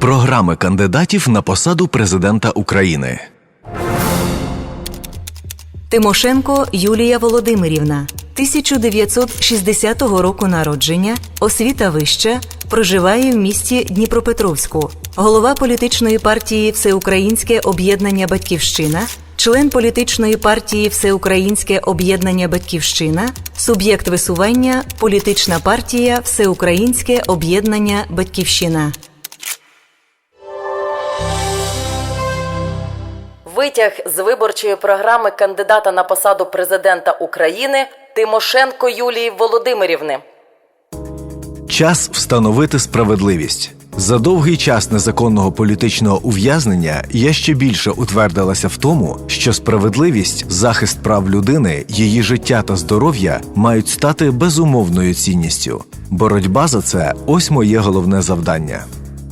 Програми кандидатів на посаду президента України. Тимошенко Юлія Володимирівна, 1960 року народження, освіта вища, проживає в місті Дніпропетровську, голова політичної партії Всеукраїнське об'єднання Батьківщина, член політичної партії Всеукраїнське об'єднання Батьківщина, суб'єкт висування політична партія Всеукраїнське об'єднання Батьківщина. Витяг з виборчої програми кандидата на посаду президента України Тимошенко Юлії Володимирівни. Час встановити справедливість. За довгий час незаконного політичного ув'язнення я ще більше утвердилася в тому, що справедливість, захист прав людини, її життя та здоров'я мають стати безумовною цінністю. Боротьба за це ось моє головне завдання.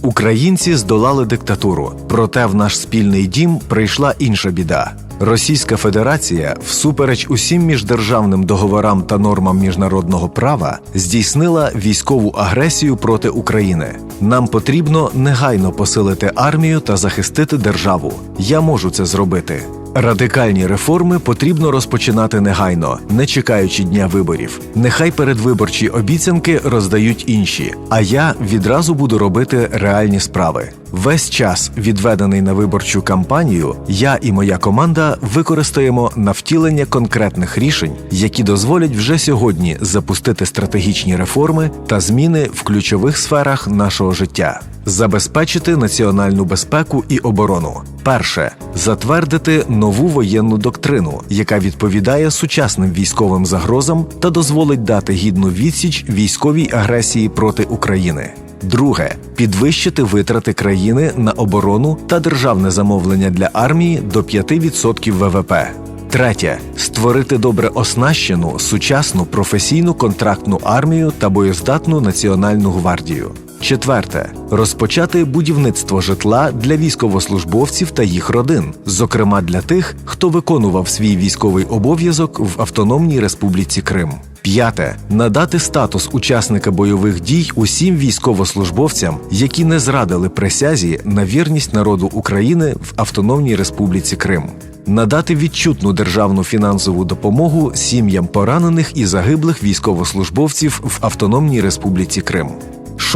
Українці здолали диктатуру, проте в наш спільний дім прийшла інша біда. Російська Федерація, всупереч усім міждержавним договорам та нормам міжнародного права, здійснила військову агресію проти України. Нам потрібно негайно посилити армію та захистити державу. Я можу це зробити. Радикальні реформи потрібно розпочинати негайно, не чекаючи дня виборів. Нехай передвиборчі обіцянки роздають інші, а я відразу буду робити реальні справи. Весь час, відведений на виборчу кампанію, я і моя команда використаємо на втілення конкретних рішень, які дозволять вже сьогодні запустити стратегічні реформи та зміни в ключових сферах нашого життя. Забезпечити національну безпеку і оборону. Перше затвердити нову воєнну доктрину, яка відповідає сучасним військовим загрозам та дозволить дати гідну відсіч військовій агресії проти України. Друге підвищити витрати країни на оборону та державне замовлення для армії до 5% ВВП. Третє створити добре оснащену, сучасну професійну контрактну армію та боєздатну національну гвардію. Четверте розпочати будівництво житла для військовослужбовців та їх родин, зокрема для тих, хто виконував свій військовий обов'язок в Автономній Республіці Крим. П'яте надати статус учасника бойових дій усім військовослужбовцям, які не зрадили присязі на вірність народу України в Автономній Республіці Крим. Надати відчутну державну фінансову допомогу сім'ям поранених і загиблих військовослужбовців в Автономній Республіці Крим.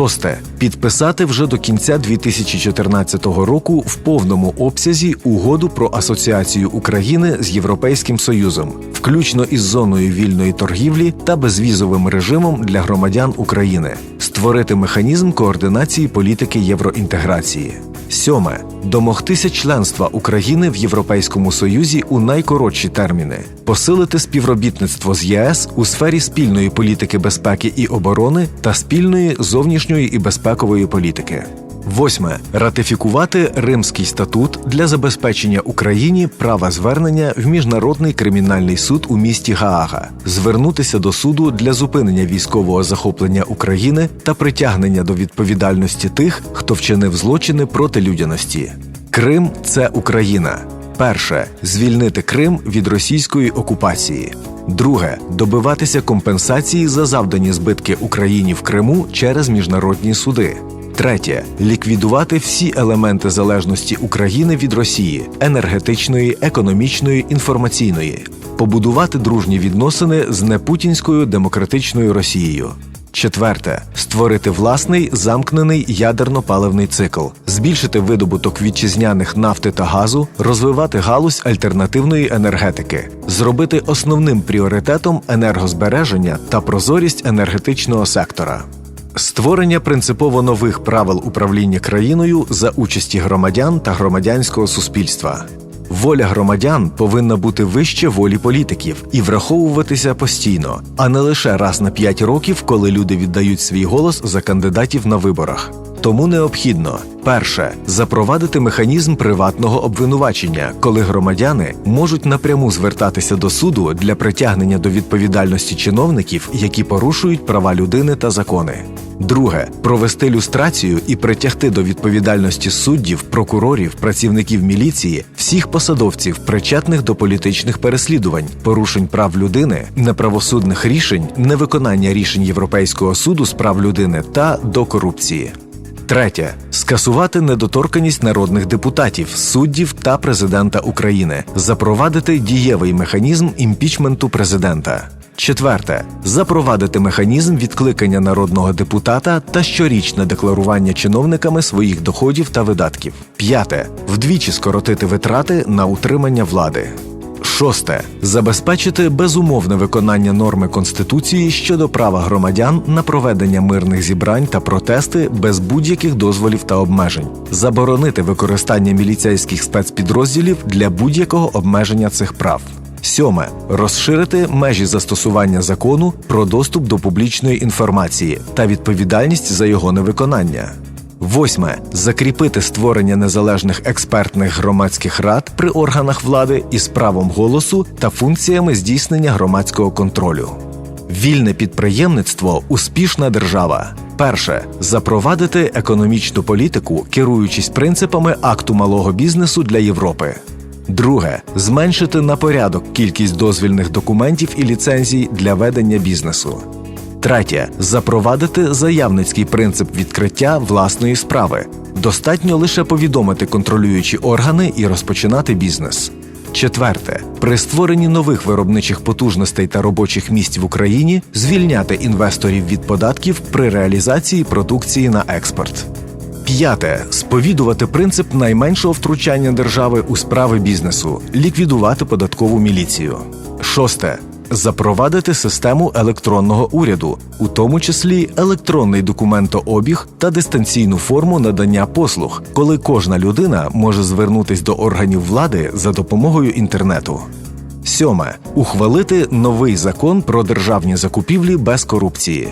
Шосте. Підписати вже до кінця 2014 року в повному обсязі угоду про асоціацію України з Європейським Союзом, включно із зоною вільної торгівлі та безвізовим режимом для громадян України, створити механізм координації політики євроінтеграції. Сьоме домогтися членства України в Європейському Союзі у найкоротші терміни, посилити співробітництво з ЄС у сфері спільної політики безпеки і оборони та спільної зовнішньої і безпекової політики. Восьме ратифікувати Римський статут для забезпечення Україні права звернення в міжнародний кримінальний суд у місті Гаага, звернутися до суду для зупинення військового захоплення України та притягнення до відповідальності тих, хто вчинив злочини проти людяності. Крим це Україна. Перше звільнити Крим від російської окупації. Друге добиватися компенсації за завдані збитки Україні в Криму через міжнародні суди. Третє. Ліквідувати всі елементи залежності України від Росії енергетичної, економічної, інформаційної, побудувати дружні відносини з непутінською демократичною Росією. Четверте. Створити власний замкнений ядерно-паливний цикл, збільшити видобуток вітчизняних нафти та газу, розвивати галузь альтернативної енергетики, зробити основним пріоритетом енергозбереження та прозорість енергетичного сектора. Створення принципово нових правил управління країною за участі громадян та громадянського суспільства. Воля громадян повинна бути вище волі політиків і враховуватися постійно, а не лише раз на 5 років, коли люди віддають свій голос за кандидатів на виборах. Тому необхідно перше запровадити механізм приватного обвинувачення, коли громадяни можуть напряму звертатися до суду для притягнення до відповідальності чиновників, які порушують права людини та закони. Друге провести люстрацію і притягти до відповідальності суддів, прокурорів, працівників міліції, всіх посадовців, причетних до політичних переслідувань, порушень прав людини, неправосудних рішень, невиконання рішень Європейського суду з прав людини та до корупції. Третє скасувати недоторканість народних депутатів, суддів та президента України, запровадити дієвий механізм імпічменту президента. Четверте запровадити механізм відкликання народного депутата та щорічне декларування чиновниками своїх доходів та видатків. П'яте вдвічі скоротити витрати на утримання влади. Шосте забезпечити безумовне виконання норми Конституції щодо права громадян на проведення мирних зібрань та протести без будь-яких дозволів та обмежень, заборонити використання міліцейських спецпідрозділів для будь-якого обмеження цих прав. Сьоме розширити межі застосування закону про доступ до публічної інформації та відповідальність за його невиконання. Восьме закріпити створення незалежних експертних громадських рад при органах влади із правом голосу та функціями здійснення громадського контролю. Вільне підприємництво успішна держава. Перше запровадити економічну політику, керуючись принципами акту малого бізнесу для Європи. Друге зменшити на порядок кількість дозвільних документів і ліцензій для ведення бізнесу. Третє запровадити заявницький принцип відкриття власної справи. Достатньо лише повідомити контролюючі органи і розпочинати бізнес. Четверте при створенні нових виробничих потужностей та робочих місць в Україні звільняти інвесторів від податків при реалізації продукції на експорт. П'яте сповідувати принцип найменшого втручання держави у справи бізнесу, ліквідувати податкову міліцію. Шосте запровадити систему електронного уряду, у тому числі електронний документообіг та дистанційну форму надання послуг, коли кожна людина може звернутись до органів влади за допомогою інтернету. Сьоме ухвалити новий закон про державні закупівлі без корупції.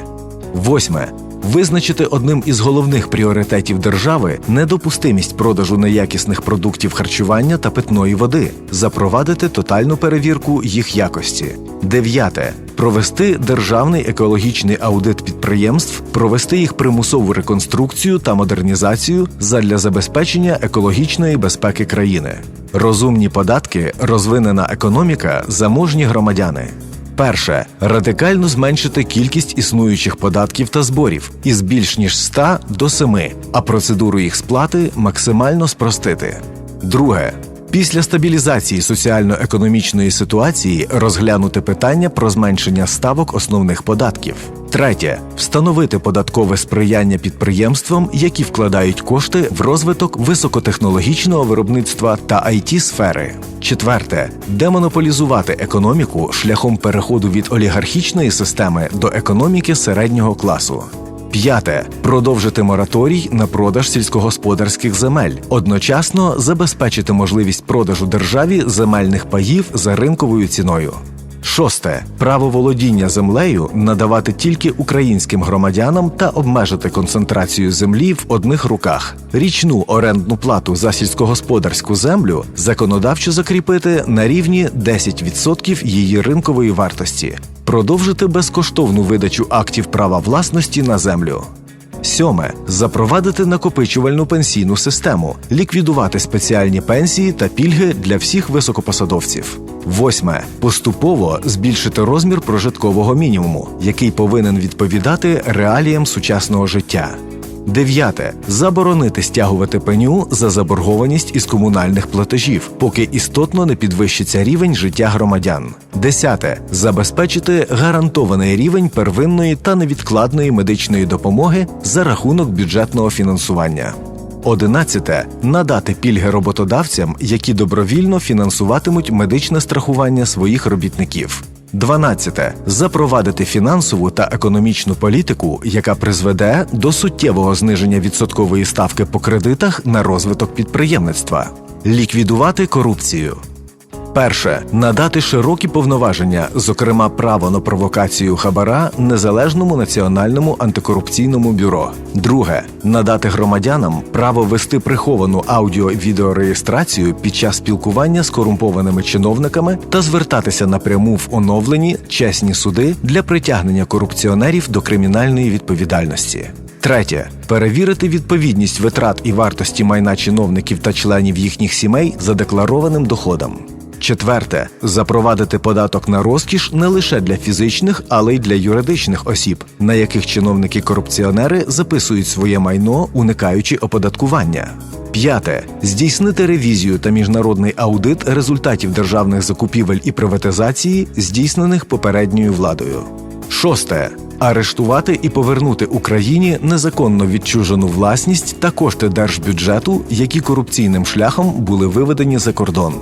Восьме визначити одним із головних пріоритетів держави недопустимість продажу неякісних продуктів харчування та питної води, запровадити тотальну перевірку їх якості. Дев'яте провести державний екологічний аудит підприємств, провести їх примусову реконструкцію та модернізацію задля забезпечення екологічної безпеки країни. Розумні податки, розвинена економіка, заможні громадяни. Перше радикально зменшити кількість існуючих податків та зборів із більш ніж 100 до 7, а процедуру їх сплати максимально спростити. Друге. Після стабілізації соціально-економічної ситуації розглянути питання про зменшення ставок основних податків. Третє встановити податкове сприяння підприємствам, які вкладають кошти в розвиток високотехнологічного виробництва та it сфери. Четверте демонополізувати економіку шляхом переходу від олігархічної системи до економіки середнього класу. П'яте продовжити мораторій на продаж сільськогосподарських земель, одночасно забезпечити можливість продажу державі земельних паїв за ринковою ціною. Шосте право володіння землею надавати тільки українським громадянам та обмежити концентрацію землі в одних руках. Річну орендну плату за сільськогосподарську землю законодавчо закріпити на рівні 10% її ринкової вартості, продовжити безкоштовну видачу актів права власності на землю. Сьоме запровадити накопичувальну пенсійну систему, ліквідувати спеціальні пенсії та пільги для всіх високопосадовців. Восьме поступово збільшити розмір прожиткового мінімуму, який повинен відповідати реаліям сучасного життя. Дев'яте заборонити стягувати пеню за заборгованість із комунальних платежів, поки істотно не підвищиться рівень життя громадян. Десяте забезпечити гарантований рівень первинної та невідкладної медичної допомоги за рахунок бюджетного фінансування. Одинадцяте надати пільги роботодавцям, які добровільно фінансуватимуть медичне страхування своїх робітників. 12. запровадити фінансову та економічну політику, яка призведе до суттєвого зниження відсоткової ставки по кредитах на розвиток підприємництва, ліквідувати корупцію. Перше надати широкі повноваження, зокрема право на провокацію хабара незалежному національному антикорупційному бюро. Друге надати громадянам право вести приховану аудіо-відеореєстрацію під час спілкування з корумпованими чиновниками та звертатися напряму в оновлені чесні суди для притягнення корупціонерів до кримінальної відповідальності. Третє перевірити відповідність витрат і вартості майна чиновників та членів їхніх сімей задекларованим доходам. Четверте запровадити податок на розкіш не лише для фізичних, але й для юридичних осіб, на яких чиновники-корупціонери записують своє майно, уникаючи оподаткування. П'яте здійснити ревізію та міжнародний аудит результатів державних закупівель і приватизації, здійснених попередньою владою. Шосте арештувати і повернути Україні незаконно відчужену власність та кошти держбюджету, які корупційним шляхом були виведені за кордон.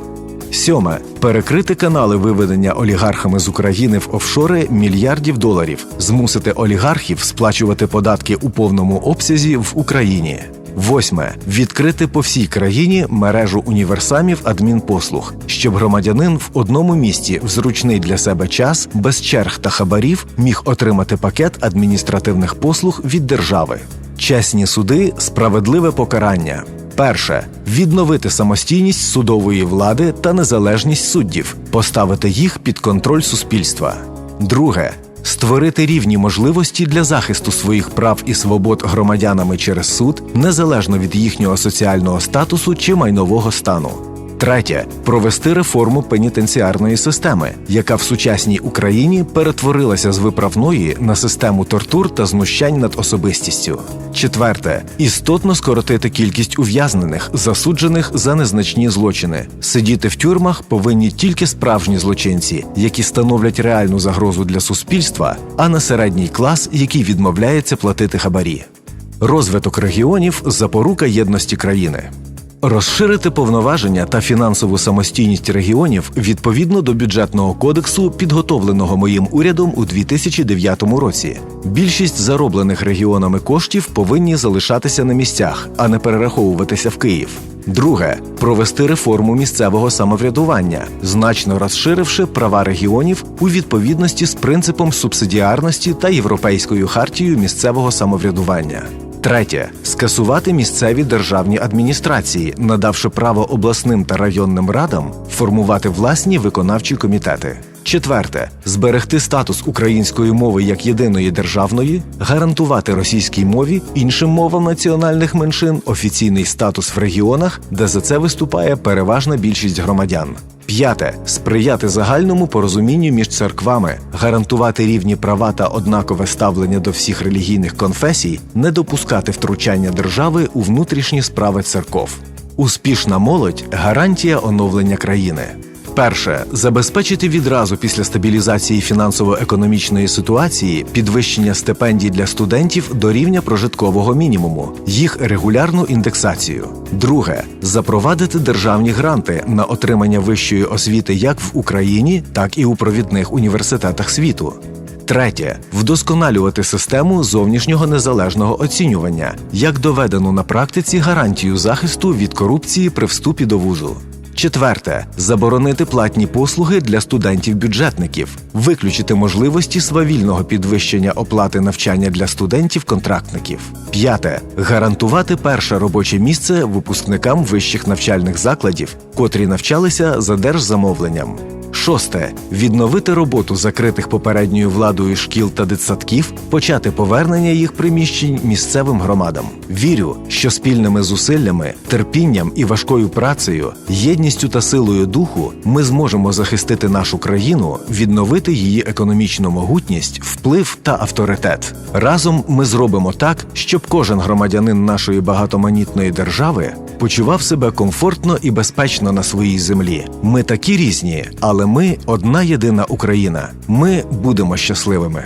Сьоме перекрити канали виведення олігархами з України в офшори мільярдів доларів, змусити олігархів сплачувати податки у повному обсязі в Україні. Восьме відкрити по всій країні мережу універсамів адмінпослуг, щоб громадянин в одному місті в зручний для себе час без черг та хабарів міг отримати пакет адміністративних послуг від держави. Чесні суди, справедливе покарання. Перше відновити самостійність судової влади та незалежність суддів, поставити їх під контроль суспільства. Друге створити рівні можливості для захисту своїх прав і свобод громадянами через суд, незалежно від їхнього соціального статусу чи майнового стану. Третє провести реформу пенітенціарної системи, яка в сучасній Україні перетворилася з виправної на систему тортур та знущань над особистістю. Четверте істотно скоротити кількість ув'язнених, засуджених за незначні злочини. Сидіти в тюрмах повинні тільки справжні злочинці, які становлять реальну загрозу для суспільства, а не середній клас, який відмовляється платити хабарі. Розвиток регіонів запорука єдності країни. Розширити повноваження та фінансову самостійність регіонів відповідно до бюджетного кодексу, підготовленого моїм урядом у 2009 році. Більшість зароблених регіонами коштів повинні залишатися на місцях, а не перераховуватися в Київ. Друге провести реформу місцевого самоврядування, значно розширивши права регіонів у відповідності з принципом субсидіарності та європейською хартією місцевого самоврядування. Третє скасувати місцеві державні адміністрації, надавши право обласним та районним радам формувати власні виконавчі комітети. Четверте зберегти статус української мови як єдиної державної, гарантувати російській мові іншим мовам національних меншин офіційний статус в регіонах, де за це виступає переважна більшість громадян. П'яте сприяти загальному порозумінню між церквами, гарантувати рівні права та однакове ставлення до всіх релігійних конфесій, не допускати втручання держави у внутрішні справи церков. Успішна молодь гарантія оновлення країни. Перше забезпечити відразу після стабілізації фінансово-економічної ситуації підвищення стипендій для студентів до рівня прожиткового мінімуму, їх регулярну індексацію. Друге запровадити державні гранти на отримання вищої освіти як в Україні, так і у провідних університетах світу. Третє вдосконалювати систему зовнішнього незалежного оцінювання, як доведену на практиці гарантію захисту від корупції при вступі до вузу. Четверте заборонити платні послуги для студентів-бюджетників, виключити можливості свавільного підвищення оплати навчання для студентів-контрактників. П'яте гарантувати перше робоче місце випускникам вищих навчальних закладів, котрі навчалися за держзамовленням. Шосте відновити роботу закритих попередньою владою шкіл та дитсадків, почати повернення їх приміщень місцевим громадам. Вірю, що спільними зусиллями, терпінням і важкою працею, єдністю та силою духу ми зможемо захистити нашу країну, відновити її економічну могутність, вплив та авторитет. Разом ми зробимо так, щоб кожен громадянин нашої багатоманітної держави почував себе комфортно і безпечно на своїй землі. Ми такі різні, але ми одна єдина Україна. Ми будемо щасливими.